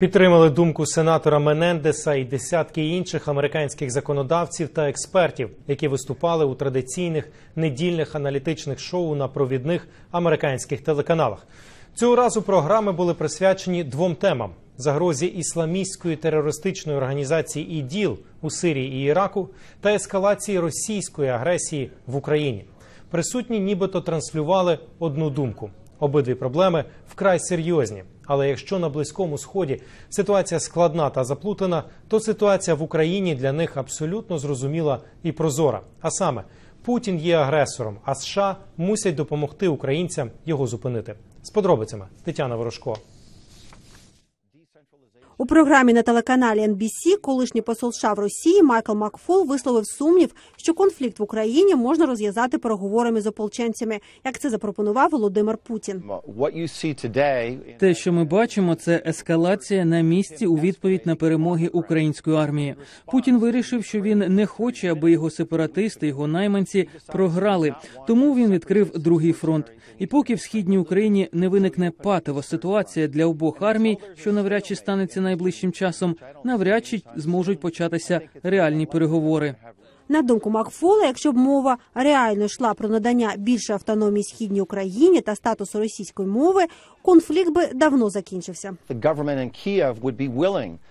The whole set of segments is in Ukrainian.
Підтримали думку сенатора Менендеса і десятки інших американських законодавців та експертів, які виступали у традиційних недільних аналітичних шоу на провідних американських телеканалах. Цього разу програми були присвячені двом темам: загрозі ісламістської терористичної організації ІДІЛ у Сирії і Іраку та ескалації російської агресії в Україні. Присутні нібито транслювали одну думку. Обидві проблеми вкрай серйозні. Але якщо на близькому сході ситуація складна та заплутана, то ситуація в Україні для них абсолютно зрозуміла і прозора. А саме Путін є агресором, а США мусять допомогти українцям його зупинити. З подробицями Тетяна Ворожко. У програмі на телеканалі NBC колишній посол США в Росії Майкл Макфол висловив сумнів, що конфлікт в Україні можна розв'язати переговорами з ополченцями, як це запропонував Володимир Путін. Те, що ми бачимо, це ескалація на місці у відповідь на перемоги української армії. Путін вирішив, що він не хоче, аби його сепаратисти, його найманці програли. Тому він відкрив другий фронт. І поки в східній Україні не виникне патова ситуація для обох армій, що навряд чи станеться найближчим часом, навряд чи зможуть початися реальні переговори. На думку Макфола, якщо б мова реально йшла про надання більше автономії східній Україні та статусу російської мови, конфлікт би давно закінчився.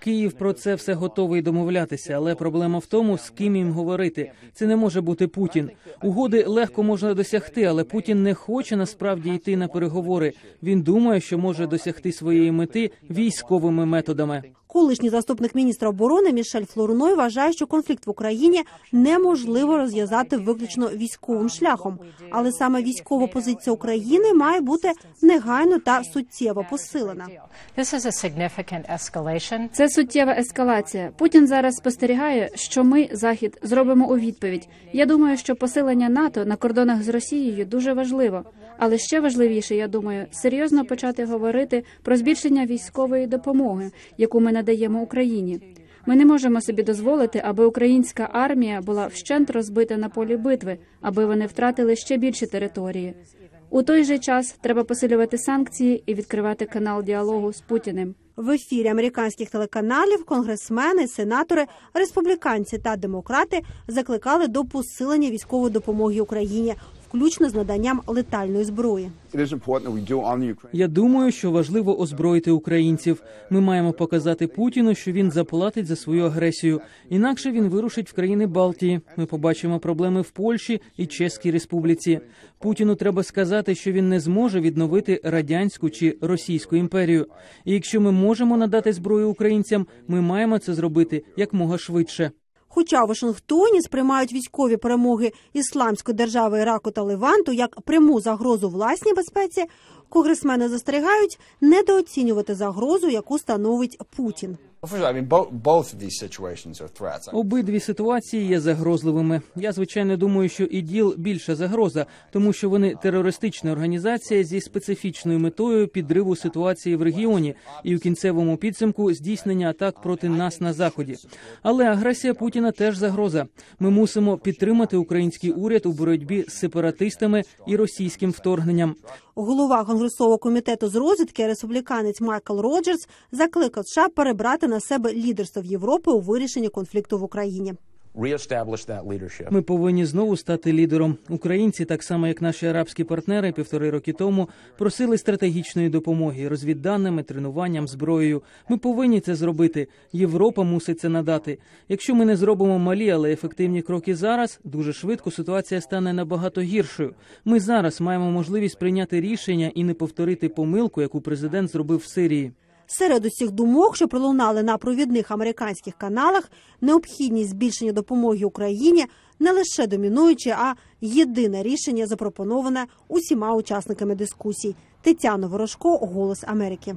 Київ про це все готовий домовлятися, але проблема в тому, з ким їм говорити. Це не може бути Путін. Угоди легко можна досягти, але Путін не хоче насправді йти на переговори. Він думає, що може досягти своєї мети військовими методами. Колишній заступник міністра оборони Мішель Флорной вважає, що конфлікт в Україні неможливо розв'язати виключно військовим шляхом, але саме військова позиція України має бути негайно та суттєво посилена. Це суттєва ескалація. Путін зараз спостерігає, що ми, захід, зробимо у відповідь. Я думаю, що посилення НАТО на кордонах з Росією дуже важливо. Але ще важливіше, я думаю, серйозно почати говорити про збільшення військової допомоги, яку ми надаємо Україні. Ми не можемо собі дозволити, аби українська армія була вщент розбита на полі битви, аби вони втратили ще більші території. У той же час треба посилювати санкції і відкривати канал діалогу з Путіним. В ефірі американських телеканалів конгресмени, сенатори, республіканці та демократи закликали до посилення військової допомоги Україні, включно з наданням летальної зброї. Я думаю, що важливо озброїти українців. Ми маємо показати Путіну, що він заплатить за свою агресію. Інакше він вирушить в країни Балтії. Ми побачимо проблеми в Польщі і Чеській Республіці. Путіну треба сказати, що він не зможе відновити радянську чи російську імперію. І якщо ми можемо надати зброю українцям, ми маємо це зробити якмога швидше. Хоча в Вашингтоні сприймають військові перемоги ісламської держави Іраку та Леванту як пряму загрозу власній безпеці, конгресмени застерігають недооцінювати загрозу, яку становить Путін. Обидві ситуації є загрозливими. Я звичайно думаю, що іділ більша загроза, тому що вони терористична організація зі специфічною метою підриву ситуації в регіоні і у кінцевому підсумку здійснення атак проти нас на заході. Але агресія Путіна теж загроза. Ми мусимо підтримати український уряд у боротьбі з сепаратистами і російським вторгненням. Голова конгресового комітету з розвідки, республіканець Майкл Роджерс, закликав США перебрати на себе лідерство в Європі у вирішенні конфлікту в Україні. Ми повинні знову стати лідером. Українці, так само як наші арабські партнери, півтори роки тому просили стратегічної допомоги розвідданими, тренуванням, зброєю. Ми повинні це зробити. Європа мусить це надати. Якщо ми не зробимо малі, але ефективні кроки зараз, дуже швидко ситуація стане набагато гіршою. Ми зараз маємо можливість прийняти рішення і не повторити помилку, яку президент зробив в Сирії. Серед усіх думок, що пролунали на провідних американських каналах, необхідність збільшення допомоги Україні не лише домінуюче, а єдине рішення запропоноване усіма учасниками дискусій. Тетяна Ворожко, Голос Америки.